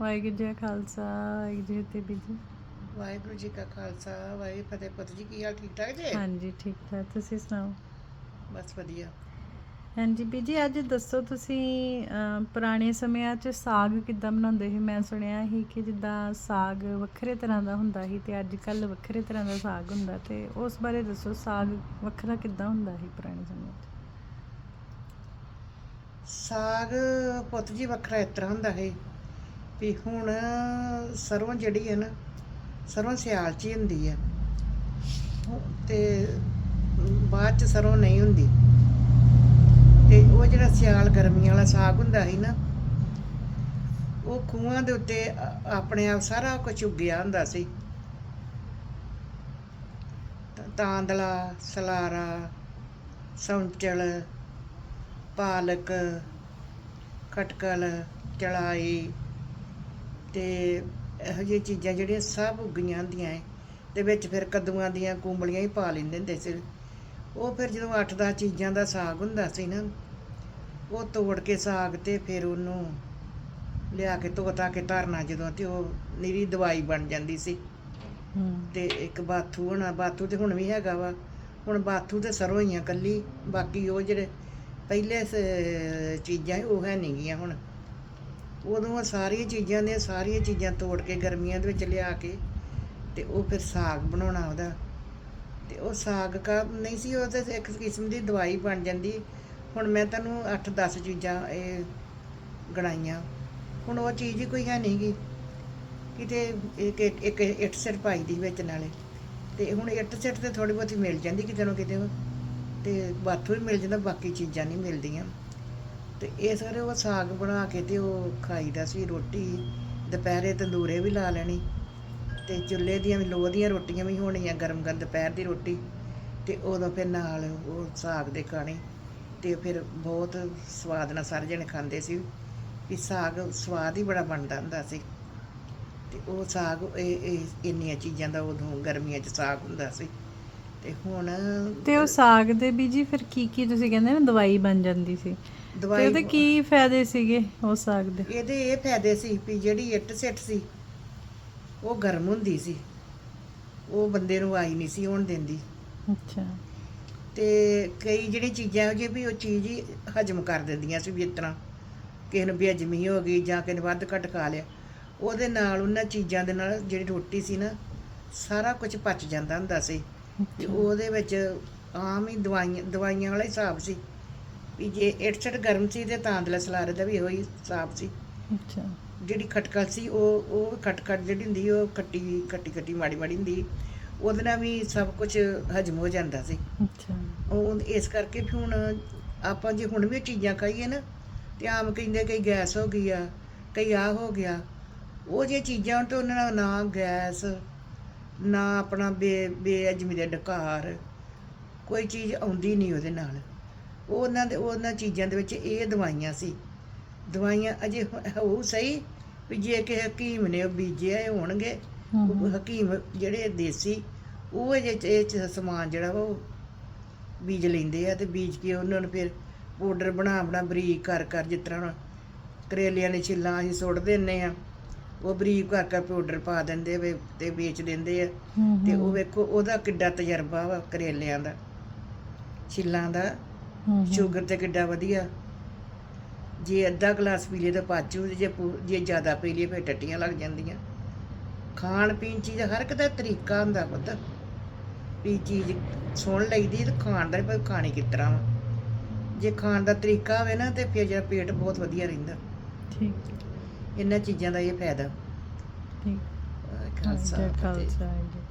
ਵਾਹਿਗੁਰੂ ਜੀ ਕਾ ਖਾਲਸਾ ਵਾਹਿਗੁਰੂ ਜੀ ਕੀ ਫਤਿਹ ਜੀ। ਵਾਹਿਗੁਰੂ ਜੀ ਕਾ ਖਾਲਸਾ ਵਾਹਿਗੁਰੂ ਫਤਿਹ ਪੁੱਤ ਜੀ ਕੀ ਹਾਲ ਠੀਕ ਠਾਕ ਜੀ? ਹਾਂਜੀ ਠੀਕ ਠਾਕ। ਤੁਸੀਂ ਸੁਣਾਓ? ਬਸ ਵਧੀਆ। ਹਾਂਜੀ ਬੀਜੀ ਅੱਜ ਦੱਸੋ ਤੁਸੀਂ ਪੁਰਾਣੇ ਸਮਿਆਂ 'ਚ ਸਾਗ ਕਿੱਦਾਂ ਬਣਾਉਂਦੇ ਸੀ? ਮੈਂ ਸੁਣਿਆ ਸੀ ਕਿ ਜਿੱਦਾਂ ਸਾਗ ਵੱਖਰੇ ਤਰ੍ਹਾਂ ਦਾ ਹੁੰਦਾ ਸੀ ਤੇ ਅੱਜ ਕੱਲ ਵੱਖਰੇ ਤਰ੍ਹਾਂ ਦਾ ਸਾਗ ਹੁੰਦਾ ਤੇ ਉਸ ਬਾਰੇ ਦੱਸੋ ਸਾਗ ਵੱਖਰਾ ਕਿੱਦਾਂ ਹੁੰਦਾ ਸੀ ਪੁਰਾਣੇ ਸਮੇਂ 'ਚ? ਸਾਗ ਪੁੱਤ ਜੀ ਵੱਖਰਾ ਇਸ ਤਰ੍ਹਾਂ ਹੁੰਦਾ ਹੈ ਵੀ ਹੁਣ ਸਰੋਂ ਜਿਹੜੀ ਹੈ ਨਾ, ਸਰੋਂ ਸਿਆਲ 'ਚ ਹੀ ਹੁੰਦੀ ਹੈ। ਹੁ- ਤੇ ਬਾਅਦ 'ਚ ਸਰੋਂ ਨਹੀਂ ਹੁੰਦੀ। ਤੇ ਉਹ ਜਿਹੜਾ ਸਿਆਲ ਗਰਮੀ ਵਾਲਾ ਸਾਗ ਹੁੰਦਾ ਸੀ ਨਾ, ਉਹ ਖੂਹਾਂ ਦੇ ਉੱਤੇ ਆਪਣੇ ਆਪ ਸਾਰਾ ਕੁਝ ਉੱਗਿਆ ਹੁੰਦਾ ਸੀ। ਤ- ਤਾਂਦਲਾ, ਸਲਾਰਾ, ਸੌਂਚਲ, ਪਾਲਕ ਖਟਕਲ ਚੜਾਈ ਤੇ ਇਹੋ ਜਿਹੀਆਂ ਚੀਜ਼ਾਂ ਜਿਹੜੀਆਂ ਸਭ ਉੱਗੀਆਂ ਹੁੰਦੀਆਂ ਏ ਤੇ ਵਿੱਚ ਫਿਰ ਕੱਦੂਆਂ ਦੀਆਂ ਕੁੰਬਲੀਆਂ ਹੀ ਪਾ ਲੈਂਦੇ ਹੁੰਦੇ ਸੀ। ਉਹ ਫਿਰ ਜਦੋਂ 8-10 ਚੀਜ਼ਾਂ ਦਾ ਸਾਗ ਹੁੰਦਾ ਸੀ ਨਾ ਉਹ ਤੋੜ ਕੇ ਸਾਗ ਤੇ ਫਿਰ ਉਹਨੂੰ ਲਿਆ ਕੇ ਧੋਤਾ ਕੇ ਧਰਨਾ ਜਦੋਂ ਤੇ ਉਹ ਨਿਰੀ ਦਵਾਈ ਬਣ ਜਾਂਦੀ ਸੀ। ਤੇ ਇੱਕ ਬਾਥੂ ਹੋਣਾ ਬਾਥੂ ਤੇ ਹੁਣ ਵੀ ਹੈਗਾ ਵਾ ਹੁਣ ਬਾਥੂ ਤੇ ਸਰੋਂ ਹੀ ਆ ਕੱਲੀ ਬਾਕੀ ਉਹ ਜਿਹੜੇ ਪਹਿਲੇ ਚੀਜ਼ਾਂ ਉਹ ਹੈ ਨਹੀਂ ਗੀਆਂ ਹੁਣ। ਉਦੋਂ ਉਹ ਸਾਰੀਆਂ ਚੀਜ਼ਾਂ ਦੀਆਂ ਸਾਰੀਆਂ ਚੀਜ਼ਾਂ ਤੋੜ ਕੇ ਗਰਮੀਆਂ ਦੇ ਵਿੱਚ ਲਿਆ ਕੇ ਤੇ ਉਹ ਫਿਰ ਸਾਗ ਬਣਾਉਣਾ ਉਹਦਾ। ਤੇ ਉਹ ਸਾਗ ਕਾ ਨਹੀਂ ਸੀ, ਉਹ ਤੇ ਇੱਕ ਕਿਸਮ ਦੀ ਦਵਾਈ ਬਣ ਜਾਂਦੀ। ਹੁਣ ਮੈਂ ਤੁਹਾਨੂੰ 8-10 ਚੀਜ਼ਾਂ ਇਹ ਗਣਾਈਆਂ। ਹੁਣ ਉਹ ਚੀਜ਼ ਹੀ ਕੋਈ ਹੈ ਨਹੀਂਗੀ ਕਿਤੇ ਇੱਕ ਇੱਕ ਇੱਟ ਸਿਰ ਪਾਈ ਦੀ ਵਿੱਚ ਨਾਲੇ। ਤੇ ਹੁਣ ਇੱਟ ਸਿਰ ਤੇ ਥੋੜੀ ਬਹੁਤੀ ਮਿਲ ਜਾਂਦੀ ਕਿਤੇ ਨਾ ਕਿਤੇ। ਉਹ। ਤੇ ਬਾਥੂ ਹੀ ਮਿਲ ਜਾਂਦਾ, ਬਾਕੀ ਚੀਜ਼ਾਂ ਨਹੀਂ ਮਿਲਦੀਆਂ। ਤੇ ਇਹ ਸਾਰੇ ਉਹ ਸਾਗ ਬਣਾ ਕੇ ਤੇ ਉਹ ਖਾਈਦਾ ਸੀ ਰੋਟੀ, ਦੁਪਹਿਰੇ ਤੰਦੂਰੇ ਵੀ ਲਾ ਲੈਣੀ ਤੇ ਚੁੱਲ੍ਹੇ ਦੀਆਂ ਵੀ ਲੋਹ ਦੀਆਂ ਰੋਟੀਆਂ ਵੀ ਹੋਣੀਆਂ, ਗਰਮ ਗਰਮ ਦੁਪਹਿਰ ਦੀ ਰੋਟੀ ਤੇ ਉਦੋਂ ਫਿਰ ਨਾਲ ਉਹ ਸਾਗ ਦੇ ਖਾਣੇ ਤੇ ਫਿਰ ਬਹੁਤ ਸਵਾਦ ਨਾਲ ਸਾਰੇ ਜਣੇ ਖਾਂਦੇ ਸੀ ਵੀ ਸਾਗ ਸਵਾਦ ਹੀ ਬੜਾ ਬਣਦਾ ਹੁੰਦਾ ਸੀ ਤੇ ਉਹ ਸਾਗ ਇਹ ਇੰਨੀਆਂ ਚੀਜ਼ਾਂ ਦਾ ਉਦੋਂ ਗਰਮੀਆਂ 'ਚ ਸਾਗ ਹੁੰਦਾ ਸੀ ਤੇ ਹੁਣ ਤੇ ਉਹ ਸਾਗ ਦੇ ਬੀਜੀ ਫਿਰ ਕੀ ਕੀ ਤੁਸੀਂ ਕਹਿੰਦੇ ਨਾ, ਦਵਾਈ ਬਣ ਜਾਂਦੀ ਸੀ। ਤੇ ਦਵਾਈ ਕੀ ਫਾਇਦੇ ਸੀਗੇ ਉਹ ਸਾਗ ਦੇ ਇਹਦੇ ਇਹ ਫਾਇਦੇ ਸੀ ਵੀ ਜਿਹੜੀ ਇੱਟ ਸਿੱਟ ਸੀ ਉਹ ਗਰਮ ਹੁੰਦੀ ਸੀ। ਉਹ ਬੰਦੇ ਨੂੰ ਆਈ ਨਹੀਂ ਸੀ ਹੋਣ ਦਿੰਦੀ। ਅੱਛਾ। ਤੇ ਕਈ ਜਿਹੜੀ ਚੀਜ਼ਾਂ ਇਹੋ ਜਿਹੀ ਵੀ ਉਹ ਚੀਜ਼ ਹੀ ਹਜਮ ਕਰ ਦਿੰਦੀਆਂ ਸੀ ਵੀ ਇਸ ਤਰ੍ਹਾਂ ਕਿਸੇ ਨੂੰ ਬੇਅਜਮੀ ਹੋ ਗਈ ਜਾਂ ਕਿਸੇ ਨੇ ਵੱਧ ਘੱਟ ਖਾ ਲਿਆ। ਉਹਦੇ ਨਾਲ ਉਹਨਾਂ ਚੀਜ਼ਾਂ ਦੇ ਨਾਲ ਜਿਹੜੀ ਰੋਟੀ ਸੀ ਨਾ ਸਾਰਾ ਕੁਝ ਪਚ ਜਾਂਦਾ ਹੁੰਦਾ ਸੀ। ਤੇ ਉਹਦੇ ਵਿੱਚ ਆਮ ਹੀ ਦਵਾਈਆਂ ਦਵਾਈਆਂ ਵਾਲਾ ਹਿਸਾਬ ਸੀ। ਵੀ ਜੇ ਇੱਟ ਗਰਮ ਸੀ ਤੇ ਤਾਂਦਲਾ ਸਲਾਰੇ ਦਾ ਵੀ ਇਹੋ ਹੀ ਹਿਸਾਬ ਸੀ। ਅੱਛਾ। ਜਿਹੜੀ ਖਟਕਲ ਸੀ ਉਹ ਉਹ ਖਟਖਟ ਜਿਹੜੀ ਹੁੰਦੀ ਉਹ ਖੱਟੀ ਖੱਟੀ ਖੱਟੀ ਮਾੜੀ ਮਾੜੀ ਹੁੰਦੀ। ਉਹਦੇ ਨਾਲ ਵੀ ਸਭ ਕੁਝ ਹਜਮ ਹੋ ਜਾਂਦਾ ਸੀ। ਅੱਛਾ। ਉਹ ਇਸ ਕਰਕੇ ਵੀ ਹੁਣ ਆਪਾਂ ਜੇ ਹੁਣ ਵੀ ਚੀਜ਼ਾਂ ਖਾਈਏ ਨਾ ਤੇ ਆਮ ਕਹਿੰਦੇ ਕਈ ਗੈਸ ਹੋ ਗਈ ਆ ਕਈ ਆ ਹੋ ਗਿਆ। ਉਹ ਜੇ ਚੀਜ਼ਾਂ ਤੇ ਉਹਨਾਂ ਨਾਲ ਨਾ ਗੈਸ ਨਾ ਆਪਣਾ ਬੇ ਬੇਅਜਮੀ ਦੇ ਡਕਾਰ ਕੋਈ ਚੀਜ਼ ਆਉਂਦੀ ਨਹੀਂ ਉਹਦੇ ਨਾਲ। ਉਹ ਉਹਨਾਂ ਦੇ ਉਹਨਾਂ ਚੀਜ਼ਾਂ ਦੇ ਵਿੱਚ ਇਹ ਦਵਾਈਆਂ ਸੀ। ਦਵਾਈਆਂ ਅਜੇ ਹੋ ਸਹੀ ਵੀ ਜੇ ਕਿ ਹਕੀਮ ਨੇ ਉਹ ਬੀਜੇ ਆਏ ਹੋਣਗੇ। ਹਕੀਮ ਜਿਹੜੇ ਦੇਸੀ ਉਹ ਚ ਇਹ 'ਚ ਸਮਾਨ ਜਿਹੜਾ ਉਹ ਬੀਜ ਲੈਂਦੇ ਆ ਤੇ ਬੀਜ ਕੇ ਉਹਨਾਂ ਨੂੰ ਫਿਰ ਪਾਊਡਰ ਬਣਾ ਬਣਾ ਬਰੀਕ ਕਰ ਕਰ ਜਿਸ ਤਰ੍ਹਾਂ ਕਰੇਲਿਆਂ ਦੇ ਛਿੱਲਾਂ ਅਸੀਂ ਸੁੱਟ ਦਿੰਨੇ ਆ ਉਹ ਬਰੀਕ ਕਰ ਕਰ ਪਾਊਡਰ ਪਾ ਦਿੰਦੇ ਵੇ ਤੇ ਵੇਚ ਦਿੰਦੇ ਆ। ਤੇ ਉਹ ਵੇਖੋ ਉਹਦਾ ਕਿੱਡਾ ਤਜਰਬਾ ਵਾ ਕਰੇਲਿਆਂ ਦਾ ਛਿੱਲਾਂ ਦਾ। ਸ਼ੂਗਰ ਤੇ ਕਿੱਡਾ ਵਧੀਆ। ਜੇ ਅੱਧਾ ਗਲਾਸ ਪੀ ਲਈਏ ਤਾਂ ਪਾਚੂ ਜੇ ਪੂ- ਜੇ ਜ਼ਿਆਦਾ ਪੀ ਲਈਏ ਫਿਰ ਟੱਟੀਆਂ ਲੱਗ ਜਾਂਦੀਆਂ। ਖਾਣ ਪੀਣ ਚੀਜ਼ ਹਰ ਇੱਕ ਦਾ ਤਰੀਕਾ ਹੁੰਦਾ ਪੁੱਤ। ਵੀ ਚੀਜ਼ ਸੁਣ ਲਈਦੀ ਤੇ ਖਾਣ ਦਾ ਪਰ ਖਾਣੀ ਕਿਸ ਤਰ੍ਹਾਂ ਵਾ। ਜੇ ਖਾਣ ਦਾ ਤਰੀਕਾ ਹੋਵੇ ਨਾ ਤੇ ਫਿਰ ਜਿਹੜਾ ਪੇਟ ਬਹੁਤ ਵਧੀਆ ਰਹਿੰਦਾ। ਠੀਕ। ਇਹਨਾਂ ਚੀਜ਼ਾਂ ਦਾ ਇਹ ਫਾਇਦਾ। ਠੀਕ। ਖਾਲਸਾ ਖਾਲਸਾ ਫਤਿਹ। ਖਾਲਸਾ ਜੀ